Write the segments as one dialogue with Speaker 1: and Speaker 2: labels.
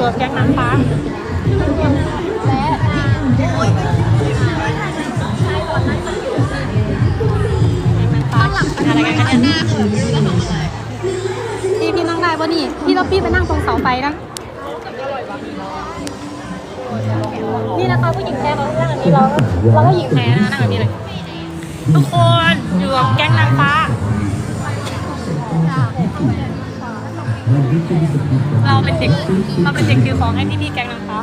Speaker 1: อยู่กับแก๊งนางฟ้าอะไรกันคะเนี่ยพี่พี่นั่งได้ปะนี่ พี่แล้วพี่ไปนั่งตรงเสาไฟนั้นนี่นะคะผู้หญิงแท้เรานั่งแบบนี้เราเราก็หญิงแท้นะนั่งแบบนี้เลยทุกคนอยู่กับแก๊งนางฟ้า เราเป็นเด็กเราเป็นเด็กคือของให้พี่พี่แก๊งนางฟ้า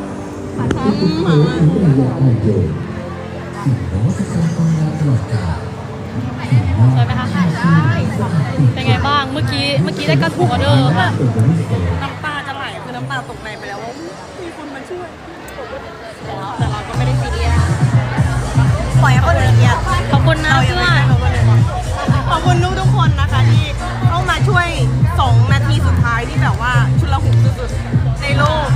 Speaker 1: สวยไหมคะเป็นไงบ้างเมื่อกี้เมื่อกี้ได้กระถูกออเดอร์ค่ะ
Speaker 2: น้ำตาจะไหลคือน้ำตาตกในไปแล้วว่ามีคนมาช่วย
Speaker 1: แต่เราก็ไม่ได้ซีเรียส
Speaker 2: ปล่อยให้คนอื่นเนี่ย
Speaker 1: ขอบคุณนะ
Speaker 2: เรา
Speaker 1: เพื่อน
Speaker 2: ขอบคุณทุกทุกคนนะคะที่เข้ามาช่วย 2 นาทีสุดท้ายที่แบบว่าชุลหุกสุดๆในโลก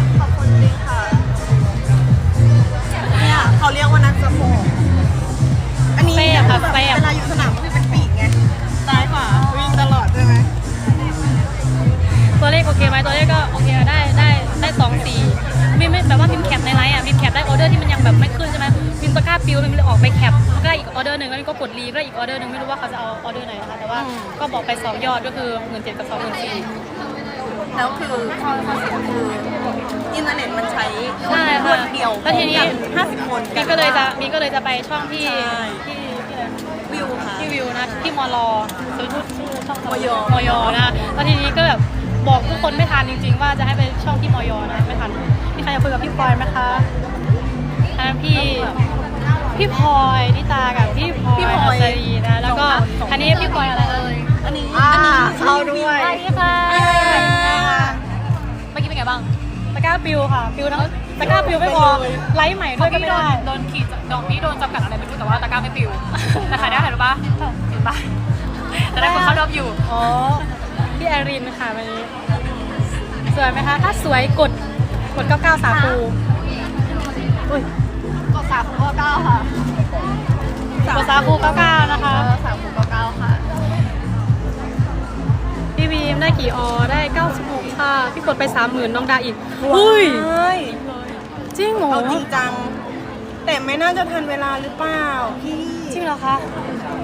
Speaker 2: ม
Speaker 1: พ์ตะกร้าปิวพิมพ์เลยออกไปแคปมันก็ได้อีกออเดอร์หนึ่งแล้วนี่ก็กดรีก็ได้อีกออเดอร์หนึ่งไม่รู้ว่าเขาจะเอาออเดอร์ไหนนะคะแต่ว่าก็บอกไปสองยอดก็คือหมื่นเจ็ดกับสองหมื่นสี่
Speaker 2: แล้วคือข้อข้อเสียคืออินเทอร์เน็ตมันใช้
Speaker 1: ใช่
Speaker 2: ค
Speaker 1: ค่ะ
Speaker 2: นเดียว
Speaker 1: แล้วทีนี้
Speaker 2: ห้าสิบคน
Speaker 1: มีก็เลยจะมีก็เลยจะไปช่องที่
Speaker 2: ใช่
Speaker 1: ที่ที่อะไร
Speaker 2: วิวค่ะ
Speaker 1: ที่วิวนะที่มอลอซื้อชุดชื่อช่อง
Speaker 2: มย
Speaker 1: มยนะแล้วทีนี้ก็แบบบอกทุกคนไม่ทันจริง ๆ ว่าจะให้ไปช่องที่มยนะไม่ทันมีใครจะคุยกับพี่พลอยไหมคะอันนั้นพี่ พี่พลอยนิตากับพี่พลอย
Speaker 2: พี่พลอย
Speaker 1: อัศรีนะแล้วก็อันนี้พี่พลอยอะไรเอ่ย
Speaker 2: อันนี้
Speaker 3: อ่า
Speaker 2: อันนี้
Speaker 3: เข้าด้วย
Speaker 1: สวัสดีค่ะ
Speaker 2: เย้
Speaker 1: เมื่อกี้เป็นไงบ้าง ตะกร้าปิวค่ะปิวทั้งตะกร้าปิวไม่พอไลฟ์ใหม่ด้วยก็ไม่ได้
Speaker 3: โดนขีดโดนพี่โดนจำกัดอะไรไม่รู้แต่ว่าตะกร้าไม่ปิวแต่ขายได้ถ่ายรูปปะเห็นปะแต่ได้คนเข้ารอบอยู่
Speaker 1: อ๋อพี่แอรินค่ะวันนี้ สวยไหมคะ ถ้าสวยกดกด 99สาคูอุ้ย
Speaker 3: กด สามคูเก้าค่ะ
Speaker 1: กดสาคู99 นะคะ
Speaker 3: สามคูเก้าค่ะ
Speaker 1: พี่วีมได้กี่ออได้ 96 ค่ะ พี่กดไป 30,000น้องดาอีกอุ้ย
Speaker 2: ใช่
Speaker 1: จริงเหรอ
Speaker 2: เอาจริงจัง แต่ไม่น่าจะทันเวลาหรือเปล่าพี่
Speaker 1: จริงเหรอคะ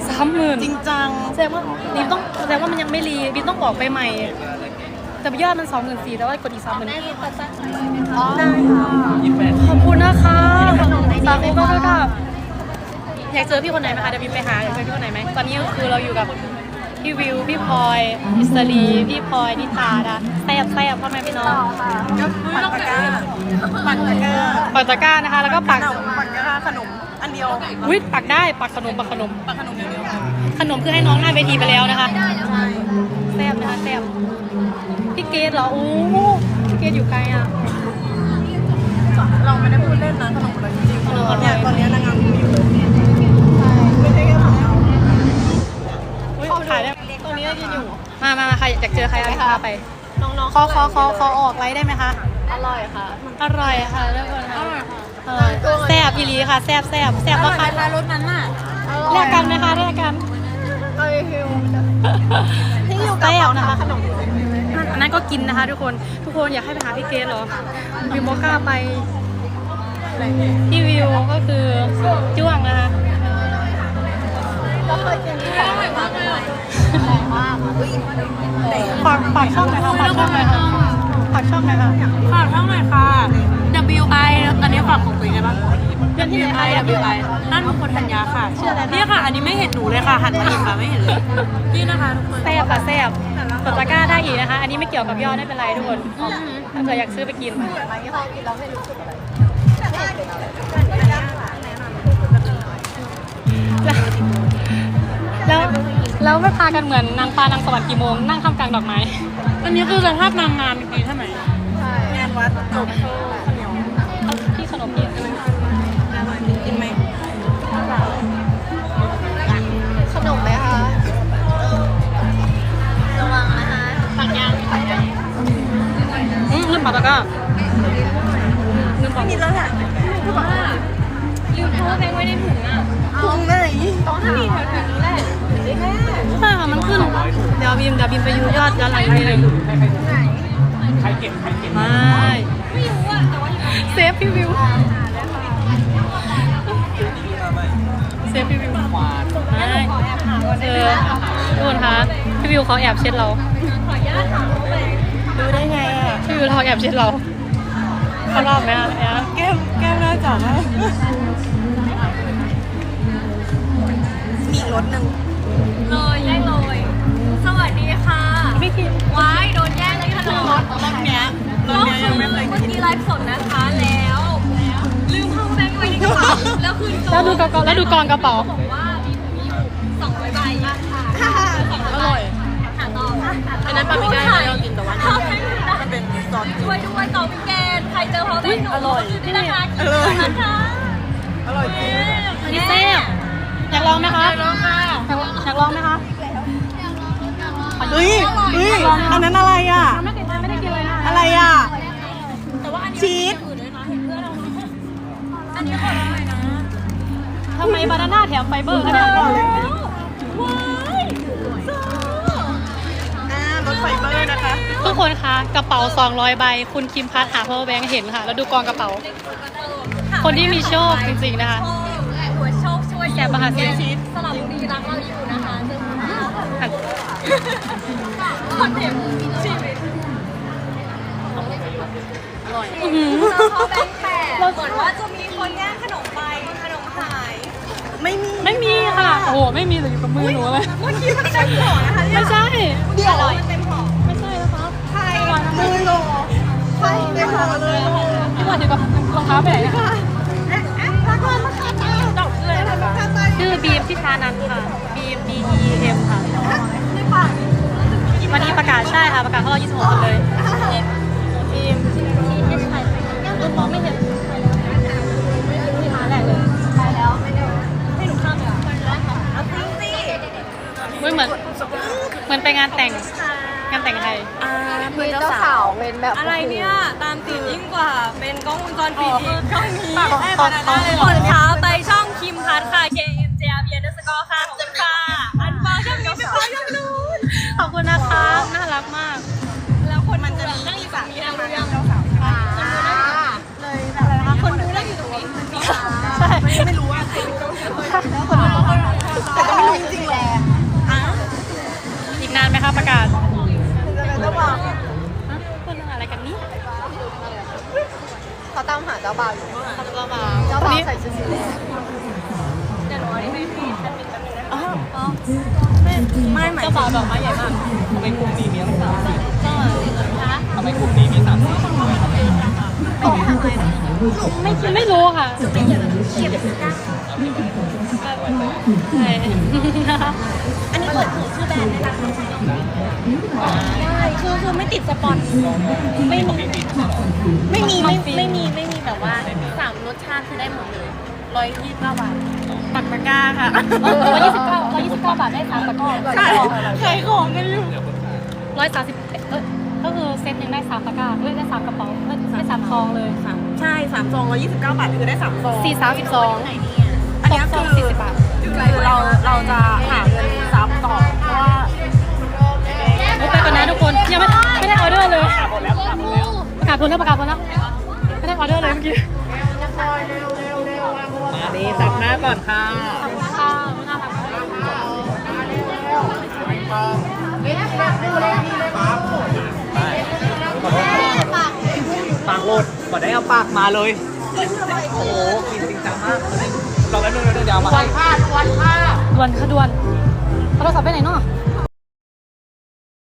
Speaker 1: สามหมื่น
Speaker 2: จริงจัง
Speaker 1: แสดงว่าบีมต้องแสดงว่ามันยังไม่รีบีมต้องออกไปใหม่ แต่ยอดมัน 24,000แต่ว่ากดอีก30,000
Speaker 2: ได้ค่ะ
Speaker 1: ขอบคุณนะคะ สามีก็ก็อยากเจอพี่คนไหนไหมคะเดี๋ยวพี่ไปหาอยากเจอพี่คนไหนไหมตอนนี้ก็คือเราอยู่กับพี่วิวพี่พลอยอิสรีพี่พลอยนิตาดาแซบแซบพ่อแม่พี่น้อง
Speaker 2: ก็ปักตะกร้าปักตะกร้า
Speaker 1: ปักตะกร้านะคะ แล้วก็ปัก
Speaker 2: ขนมปักตะกร้าขนมอันเดียว
Speaker 1: วิปักได้ปักขนมปักขนม
Speaker 2: ปักขนมอย่างเดียว
Speaker 1: ขนมคือให้น้องหน้าเวทีไปแล้วนะคะแซบนะคะแซบพี่เกดเหรอโอ้พี่เกดอยู่ไกลอะ
Speaker 2: เราไม่ได้พูดเล่นนะขนมอะไรจริง
Speaker 1: ขนมอร่อย
Speaker 2: ๆ เนี่ยตอนนี้นางงามมีอยู่ไม่ใช่แค่ของเรา
Speaker 1: อุ๊ยขายได้
Speaker 2: ตอนนี้ยืนอยู่
Speaker 1: มามามาใครอยากเจอใครเอาพาไป
Speaker 2: น้องๆ
Speaker 1: ขอขอขอขอออกไลฟ์ได้ไหมคะ
Speaker 3: อร่อยค่ะ
Speaker 1: อร่อยค่ะทุกคนค่ะอร่อยแซ่บอีหลีค่ะแซ่บแซ่บแซ่บ
Speaker 2: อร่
Speaker 1: มา
Speaker 2: อย
Speaker 1: กค่ะ
Speaker 2: ไหมคะรถนั้นน่ะ
Speaker 1: แลกกันไหมคะแลกกัน
Speaker 2: เอ้ยฮิวที่อยู่กับ
Speaker 1: แซ่บ
Speaker 2: เรา
Speaker 1: นะ
Speaker 2: นะคะคะขนม
Speaker 1: อันนั้นก็กินนะคะ ทุกคน ทุกคนอยากให้ไปหาพี่เกดเหรอวิวโมก้าไป พี่วิวก็คือจ้วงนะคะ
Speaker 2: เราเคยกินที่อร่อยมากเลยอะมากอุ้ยแต่
Speaker 1: ฝากฝากช่องหน่อยค่ะฝากช่องหน่อยค่ะฝากช่องหน่อยค่ะ
Speaker 3: ฝากช่องหน่อยค่ะ WI อันนี้ฝากของตัวเองได้ปะ
Speaker 1: เพื่อนที่ไหนคะ
Speaker 3: WI WI นั่นเป็นคนธัญญาค่ะ
Speaker 1: ชื่ออะไรคะ
Speaker 3: เนี่ยค่ะ อันนี้ไม่เห็นหนูเลยค่ะ หันมาอีกค่ะไม่เห็นเลยนี่นะคะทุกคน
Speaker 1: แซ่บค่ะแซ่บกดตะกร้าได้อีกนะคะ อันนี้ไม่เกี่ยวกับยอดไม่เป็นไรทุกคนถ้าเกิดอยากซื้อไปกิน แล้วแล้วไม่พากันเหมือนนางฟ้านางสวรรค์กี่โมงนั่งทำกลางดอกไม้
Speaker 3: อันนี้คือสภาพนางงามจริงๆใช่ไหม
Speaker 2: งานวัดจบ
Speaker 3: เพราะแบงค์ไว้ในถุงอะ
Speaker 2: พุงไหน
Speaker 3: ต้องหาแถวๆนี้แหละ
Speaker 1: ใช่ค่ะมันขึ้น เดี๋ยวบีมเดี๋ยวบีมไปยูยอดย้อนหลังอีกทีหนึง
Speaker 3: ไหน
Speaker 1: ไม่
Speaker 3: ไม่รู้อะแต่ว่าที่ตรงนี้
Speaker 1: เซฟพี่วิวเซฟพี่วิวไม่
Speaker 3: ขอแอบหาก่อน
Speaker 1: เอ
Speaker 3: ได้ไหม
Speaker 1: อทุกคนคะพี่วิวเขาแอบเช็ดเรา
Speaker 3: ขออนุญาตถามเขาไป
Speaker 2: ดูได้ไงอะ
Speaker 1: พี่วิวเขาแอบเช็ดเราเขารอบไหมอะเนี่ย
Speaker 2: แก้มแก้มหน้าจ่อมาก มีอีกรถหนึ่ง
Speaker 3: เลยแย่งเลย สวัสดีค่ะ
Speaker 1: พี่คิม
Speaker 3: ว้ายโดนแย่งเลยค่ะ
Speaker 2: รถรถเนี้ยรถ
Speaker 3: ก็
Speaker 2: เนี้ย
Speaker 3: คื
Speaker 2: ยั
Speaker 3: อง
Speaker 2: ไม่เคย
Speaker 3: เมื่อ
Speaker 2: กิน
Speaker 3: กี้ไลฟ์สดนะคะแล้วลืมเข้าแบงค์ไว้ในกระเป๋าแล้วคืน
Speaker 1: แล้วดูกระเป๋าแล้วดูกองกระเป๋า
Speaker 3: บอกว่ามีมีอยู่สองใบใบ
Speaker 2: อร่อย
Speaker 3: หาต่อค่ะ
Speaker 2: อันนั้นปาไม่ได้เรากินแต่ว่า
Speaker 3: ทำให้ไม่ได้
Speaker 2: มันเป็นซอส
Speaker 3: ช่วยด้วยต่อวิกเกนใครเจอเขาได้หนู
Speaker 2: อร่อย
Speaker 3: นี่นะคะ
Speaker 2: อร่อย
Speaker 3: นะคะ
Speaker 2: อร่อยจริง
Speaker 1: อันนี้เซฟ อยากลองไหมคะอยากลองค่ะอยากลองไหมคะ
Speaker 2: เฮ้ยเฮ้ยอันนั้นอะไรอะ
Speaker 1: ไม่ติดไม่ได้กินเลยนะ
Speaker 2: อะไรอะ
Speaker 3: แต่ว่าอันนี้
Speaker 2: ชีส
Speaker 3: อื่นด้วยนะเห็นเพื่อนเราอันนี้คนอะไรนะ
Speaker 1: ทำไมบานาน่าแถมไฟเบอร์คะเนี่ย
Speaker 3: ว้าย
Speaker 2: อ่ารถไฟเบอร์นะคะ
Speaker 1: ทุกคนคะกระเป๋า 200 ใบ คุณคิมพัทหา power bank เห็นค่ะ แล้วดูกองกระเป๋า คนที่มีโชคจริงๆนะคะ
Speaker 3: หัวโช คช่วย
Speaker 1: แสบปะคะชีส
Speaker 3: สลับบุรีรักเราอยู่นะคะเจอคุณ
Speaker 1: หัน
Speaker 3: คอนเทนต์ชีวิต
Speaker 1: อื้อหือ
Speaker 3: เจอเขาแบงค์แปดเหมือนว่าจะมีคนแย่งขนมไปขนมหาย
Speaker 2: ไม่มี
Speaker 1: ไม่มีค่ะ โอ้โห ไม่มีแต่อยู่กับมือหนูเลย
Speaker 2: เมื่อกี้มันเต็มห่อนะคะเนี่ย
Speaker 1: ไม่ใช่
Speaker 2: เดี๋ยวเต็มห่อ
Speaker 1: ไม่ใช่นะคะ
Speaker 2: ไข่เลยโลไข่เต็มห่อเลยโล
Speaker 1: พี่วันอยู่กับรองเท้าไปไหนเนี่ย
Speaker 2: เอ๊ะเอ๊ะรักมันมาคา
Speaker 1: ชื่อบีมที่ทานันค่ะ B M B E M ค่ะ
Speaker 2: ในปาก
Speaker 1: วันนี้ประกาศใช่ค่ะ ประกาศเข้ารอบ26คนเลยบีมที่ที่ใช่รุ่นมองไม่เห็นที่มาแรกเลย
Speaker 3: ไปแล้วให้หนูข้ามเลยเอาจริงสิ
Speaker 1: เฮ้ยเหมือนเหมือนไปงานแต่งงานแต่งไทย
Speaker 2: อ่าเพื่อนเจ้าสาวเป็นแบบ
Speaker 3: อะไรเนี่ยตามติดยิ่งกว่าเป็นกล้องวงจรปิดอีกช่องนี้
Speaker 2: ปากแม่บานาน่าเลย
Speaker 3: กดขาไปช่องคิมพัทค่ะ ค่ะขอบคุณค่ะ อันฟอช่องนี้ไปฟังช่องนู้น
Speaker 1: ขอบคุณนะคะ น่ารักมาก
Speaker 3: แล้วคน
Speaker 2: มันจะมี
Speaker 3: นั่งอยู่
Speaker 2: สา
Speaker 3: ฝั่ง
Speaker 2: ม
Speaker 3: นี้นะ
Speaker 2: มา
Speaker 3: รู้ยัง
Speaker 2: เจ้าสาวค่ะเลยแบบอะไรคะ
Speaker 3: คนดูนั่งอยู่ตรงนี้มีขา
Speaker 1: ใช่
Speaker 2: ไม่รู้ว่าใครเป็นเจ้าสาวแต่ก็ไม่รู้จริงๆแหละอะ
Speaker 1: อีกนานไหมคะประกาศ
Speaker 2: จะเป็นเจ้าบ่าว
Speaker 1: ฮะพูดเรื่องอะไรกันนี่
Speaker 2: เขาตามหาเจ้าบ่าวอยู่
Speaker 1: ทำตัวมา
Speaker 2: เจ้าบ่าวใส่ชุดสีแดง ไม่ไม่หมาย
Speaker 1: เจ้าบ่าวดอกไม้ใหญ่มาก
Speaker 4: ทำไมกลุ่มนี้มีทั้งสามสี
Speaker 1: ก็คะ
Speaker 4: ทำไมกลุ่มนี้มีสามสีด้วย
Speaker 1: ไม่ไม่รู้ค่ะใช่
Speaker 2: อันนี้เปิดเผยชื่อแบรนด์ได้นะคะได้คือคือไม่ติดสปอนไม่มีไม่มีไม่ไม่มีไม่มีแบบว่าสามรสชาติคือได้หมดเลย ร้อยยี่สิบเก้าบาทปักตะกร้าค่ะ
Speaker 1: ร้อยยี่สิบเก้าร้อยยี่สิบเก้าบาทได้สามตะกร้อ
Speaker 2: ใช่ขายของกันอยู่
Speaker 1: ร้อยสามสิบเอ้ยก็คือเซตหนึ่งได้สามตะกร้าเอ้ยได้สามกระเป๋าเอ้ยได้สามซองเลย
Speaker 2: ใช่สามซองร้อยยี่สิบเก้าบาทคือได้สามซอง
Speaker 1: สี่สามสิบสอง
Speaker 2: อันนี้
Speaker 1: ซ
Speaker 2: คือ
Speaker 1: องสี่สิบบาท
Speaker 2: คือเราเราจะหาเงินซับต่อเพราะว่า
Speaker 1: โอ้ไปก่อนนะทุกคนยังไม่ไม่ได้ออเดอร์เลยประกาศผลแล้วประกาศผลแล้วไม่ได้ออเดอร์เลยเมื่อกี้
Speaker 4: มา ดีสับหน้าก่อนค่ะ
Speaker 1: ขอบคุณค่ะน่ารักมาก
Speaker 4: ปากโหลดก่อนได้เอาปากมาเลย โอ้โหกินจริงจังมากเราแล้วนึงแล้วเดี๋ยวมาดวนค่ะ
Speaker 1: ด่วนค่ะด่วนเอาโทรศัพท์ไปไหนเนาะ